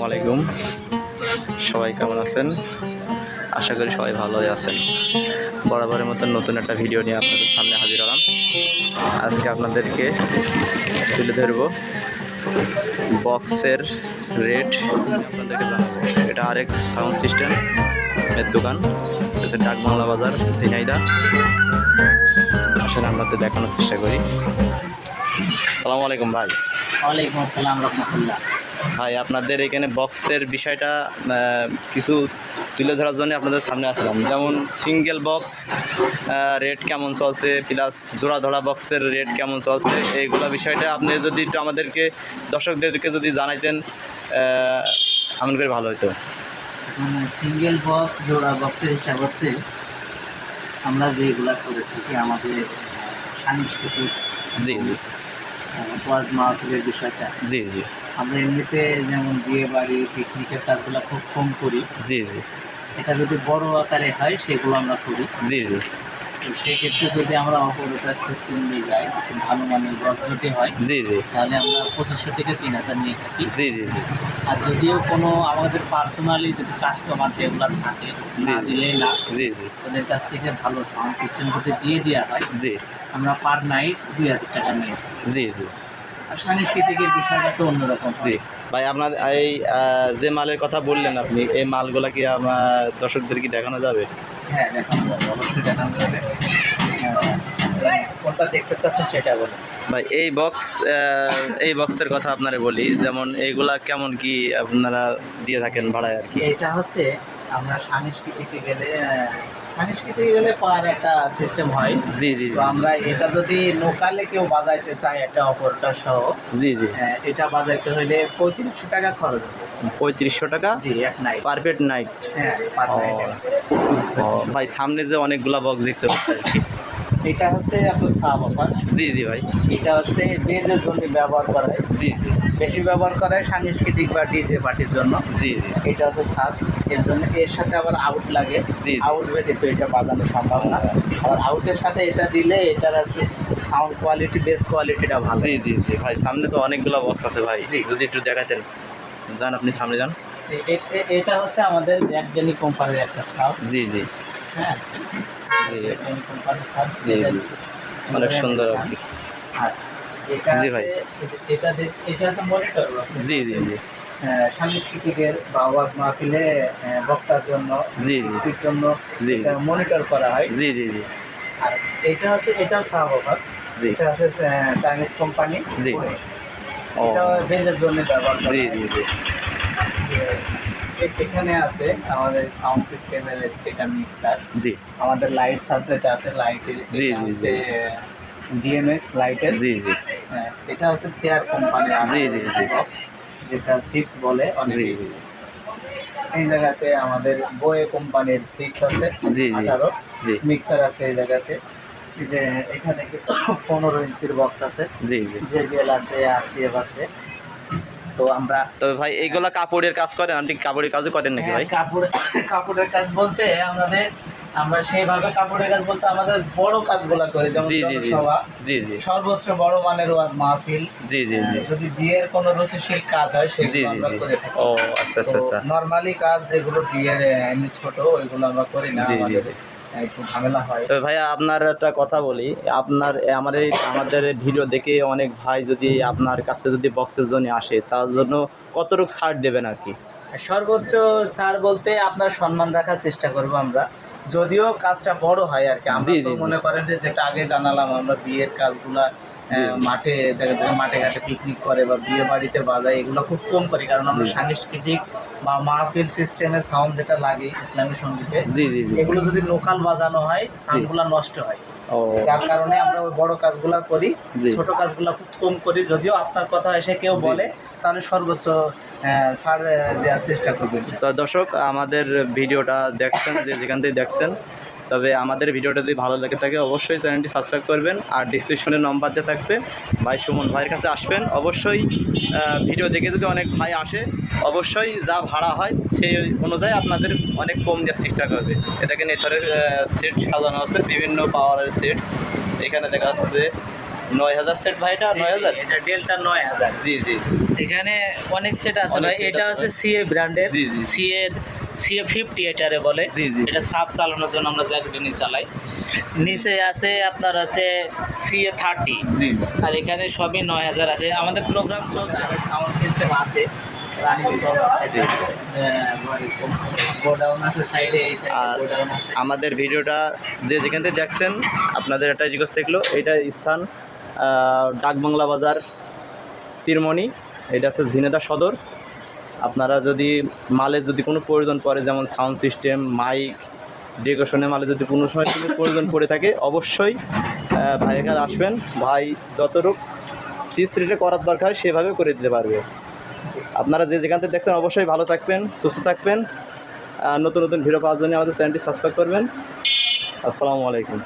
আসসালামু আলাইকুম। সবাই কেমন আছেন? আশা করি সবাই ভালোই আছেন। বরাবরের মতন নতুন একটা ভিডিও নিয়ে আপনাদের সামনে হাজির হলাম। আজকে আপনাদেরকে তুলে ধরবো বক্সের রেট। আপনাদেরকে জানাব। এটা আরেক সাউন্ড সিস্টেম এর দোকান। ডাকবাংলা বাজার, ঝিনাইদা। আসলে আপনাদের দেখানোর চেষ্টা করি। সালামু আলাইকুম ভাই। ওয়ালাইকুম আসসালাম রহমতুল্লাহ। ভাই আপনাদের এখানে বক্সের বিষয়টা কিছু তুলে ধরার জন্য আপনাদের সামনে আসলাম। যেমন সিঙ্গেল বক্স রেট কেমন চলছে প্লাস জোড়া ধরা বক্সের রেট কেমন চলছে এইগুলো বিষয়টা আপনি যদি একটু আমাদেরকে দর্শকদেরকে যদি জানাইতেন করে ভালো হতো সিঙ্গেল বক্স জোড়া বক্সের হিসাব হচ্ছে আমরা যেগুলা করে থাকি আমাদের সাংস্কৃতিক জি জি। ওয়াজ মাহফিলের বিষয়টা। জি জি। আমরা এমনিতে যেমন বিয়ে বাড়ি পিকনিকের কাজগুলো খুব কম করি। জি জি। এটা যদি বড় আকারে হয় সেগুলো আমরা করি। জি জি। তো সেক্ষেত্রে যদি আমরা অপারেটার সিস্টেম নিয়ে যাই ভালো মানের হয় জি জি। তাহলে আমরা পঁচিশশো থেকে তিন হাজার নিয়ে থাকি। জি জি জি। আর যদিও কোনো আমাদের পার্সোনালি যদি কাস্টমার যেগুলো থাকে না জি। দিলেই না জি জি। ওদের কাছ থেকে ভালো সাউন্ড সিস্টেম যদি দিয়ে দেওয়া হয় জি। আমরা পার নাইট দুই হাজার টাকা নিয়ে। জি জি। সাংস্কৃতিকের বিষয়টা তো অন্যরকম। জি। ভাই আপনার এই যে মালের কথা বললেন আপনি এই মালগুলা কি আমার দর্শকদের কি দেখানো যাবে? হ্যাঁ দেখানো যাবে অবশ্যই দেখানো যাবে। হ্যাঁ, কোনটা দেখতে চাচ্ছেন সেটা ভাই এই বক্স এই বক্সের কথা আপনারা বলি যেমন এইগুলা কেমন কি আপনারা দিয়ে থাকেন ভাড়ায় আর কি? এটা হচ্ছে আমরা সাংস্কৃতিকে গেলে সাংস্কৃতিকে গেলে পার একটা সিস্টেম হয়। জি জি তো আমরা এটা যদি লোকালে কেউ বাজাইতে চায় একটা অপরটা সহ জি জি। হ্যাঁ, এটা বাজাইতে হইলে পঁয়ত্রিশশো টাকা খরচ পঁয়ত্রিশশো টাকা? জি এক নাইট পারফেক্ট নাইট হ্যাঁ ভাই সামনে যে অনেকগুলা বক্স দেখতে পাচ্ছি। এটা হচ্ছে আপনার সাব অফার জি জি ভাই। এটা হচ্ছে বেজের জন্য ব্যবহার করা হয়। জি বেশি ব্যবহার করা হয় সাংস্কৃতিক বা ডিজে পার্টির জন্য। জি জি। এটা হচ্ছে সাব। এর জন্য এর সাথে আবার আউট লাগে। জি। আউট ব্যতীত এটা বাজানো সম্ভব না। আবার আউটের সাথে এটা দিলে এটার হচ্ছে সাউন্ড কোয়ালিটি বেস কোয়ালিটিটা ভালো। জি জি জি। ভাই সামনে তো অনেকগুলো বক্স আছে ভাই। জি। যদি একটু দেখাতেন। যান আপনি সামনে যান। এটা হচ্ছে আমাদের জ্যাকডেনি কোম্পানির একটা সাউন্ড জি জি। হ্যাঁ জি জি। অনেক সুন্দর আর এটা জি ভাই। এটা এটা হচ্ছে মনিটর জি জি জি। সাংস্কৃতিকের বা আওয়াজ মাহফিলে বক্তার জন্য জি জি। জন্য জি। মনিটর করা হয়। জি জি জি। আর এটা হচ্ছে এটাও শাহবাগ। জি। এটা হচ্ছে চাইনিজ কোম্পানি জি। ও। এটা বেজের জন্য ব্যবহার জি জি জি। এখানে আছে আমাদের সাউন্ড সিস্টেমের এটা মিক্সার জি। আমাদের লাইট সাবজেক্ট আছে লাইটের জি, জি, জি। ডিএমএস লাইটের জি জি। হ্যাঁ, এটা হচ্ছে শেয়ার কোম্পানি জি, জি, জি। যেটা সিক্স বলে জি জি। এই জায়গাতে আমাদের বয়ে কোম্পানির সিক্স আছে জি, জি। আঠারো। জি। মিক্সার আছে এই জায়গাতে। যে এখানে কিছু পনেরো ইঞ্চির বক্স আছে। জি জি। জেবিএল আছে আসিএফ আছে। তো আমরা তবে ভাই এইগুলা কাপড়ের কাজ করেন? আপনি কাপড়ের কাজও করেন নাকি ভাই? হ্যাঁ, কাপড় কাপড়ের কাজ বলতে আমাদের আমরা সেইভাবে কাপড়ের কাজ বলতে আমাদের বড় কাজগুলো করি যেমন জি জি সর্বোচ্চ বড় মানের ওয়াজ মাহফিল। জি জি জি। যদি বিয়ের কোনো রুচিশীল কাজ হয় সেগুলো আমরা করে থাকি। ও আচ্ছা আচ্ছা আচ্ছা। নর্মালি কাজ যেগুলো বিয়ের এমনি ছোট ওইগুলো আমরা করি না আমাদের। একটু ঝামেলা হয় তবে ভাইয়া আপনার একটা কথা বলি আপনার আমার এই আমাদের ভিডিও দেখে অনেক ভাই যদি আপনার কাছে যদি বক্সের জন্য আসে তার জন্য কতটুকু ছাড় দেবেন আর কি সর্বোচ্চ স্যার বলতে আপনার সম্মান রাখার চেষ্টা করব আমরা যদিও কাজটা বড় হয় আর কি আমরা। মনে করেন যে যেটা আগে জানালাম আমরা বিয়ের কাজগুলা। মাঠে দেখা যায় মাঠে ঘাটে পিকনিক করে বা বিয়ে বাড়িতে বাজায় এগুলো খুব কম করি কারণ আমরা সাংস্কৃতিক বা মাহফিল সিস্টেমে সাউন্ড যেটা লাগে ইসলামী সঙ্গীতে জি জি জি। এগুলো যদি লোকাল বাজানো হয় সাউন্ডগুলো নষ্ট হয়। যার কারণে আমরা ওই বড় কাজগুলা করি। ছোট কাজগুলা খুব কম করি যদিও আপনার কথা এসে কেউ বলে তাহলে সর্বোচ্চ ছাড় দেওয়ার চেষ্টা করবেন। তো দর্শক আমাদের ভিডিওটা দেখছেন যে যেখান থেকে দেখছেন তবে আমাদের ভিডিওটা যদি ভালো লাগে থাকে অবশ্যই চ্যানেলটি সাবস্ক্রাইব করবেন আর ডিসক্রিপশনে নম্বর দিয়ে থাকবে। ভাই সুমন ভাইয়ের কাছে আসবেন। অবশ্যই ভিডিও দেখে যদি অনেক ভাই আসে অবশ্যই যা ভাড়া হয় সেই অনুযায়ী আপনাদের অনেক কম দেওয়ার চেষ্টা করবে। এটাকে নেতারের সেট সাজানো আছে বিভিন্ন পাওয়ারের সেট এখানে দেখা যাচ্ছে নয় হাজার সেট ভাই এটা নয় হাজার? এটা ডেল্টা নয় হাজার। জি জি। এখানে অনেক সেট আছে ভাই এটা হচ্ছে সিএ ব্র্যান্ডের G, G. CA CA fifty এটারে বলে। এটা সাপ চালানোর জন্য আমরা জ্যাকেটে নিয়ে চালাই। নিচে আছে আপনার হচ্ছে সিএ থার্টি আর এখানে সবই নয় হাজার আছে। আমাদের প্রোগ্রাম চলছে সাউন্ড সিস্টেম আছে। গোডাউন আছে সাইডে আর আমাদের ভিডিওটা যে যেখান থেকে দেখছেন আপনাদের একটা রিকোয়েস্ট থাকল এটা স্থান ডাকবাংলা বাজার তীরমণি এটা হচ্ছে ঝিনেদা সদর। আপনারা যদি মালের যদি কোনো প্রয়োজন পড়ে যেমন সাউন্ড সিস্টেম মাইক ডেকোরেশনের মালে যদি কোনো সময় কোনো প্রয়োজন পড়ে থাকে অবশ্যই আহ, ভাই এখানে আসবেন। ভাই যতটুক সিক্স রেটে করার দরকার সেভাবে করে দিতে পারবে। আপনারা যে যেখান থেকে দেখছেন অবশ্যই ভালো থাকবেন সুস্থ থাকবেন। নতুন নতুন ভিডিও পাওয়ার জন্য আমাদের চ্যানেলটি সাবস্ক্রাইব করবেন। আসসালামু আলাইকুম।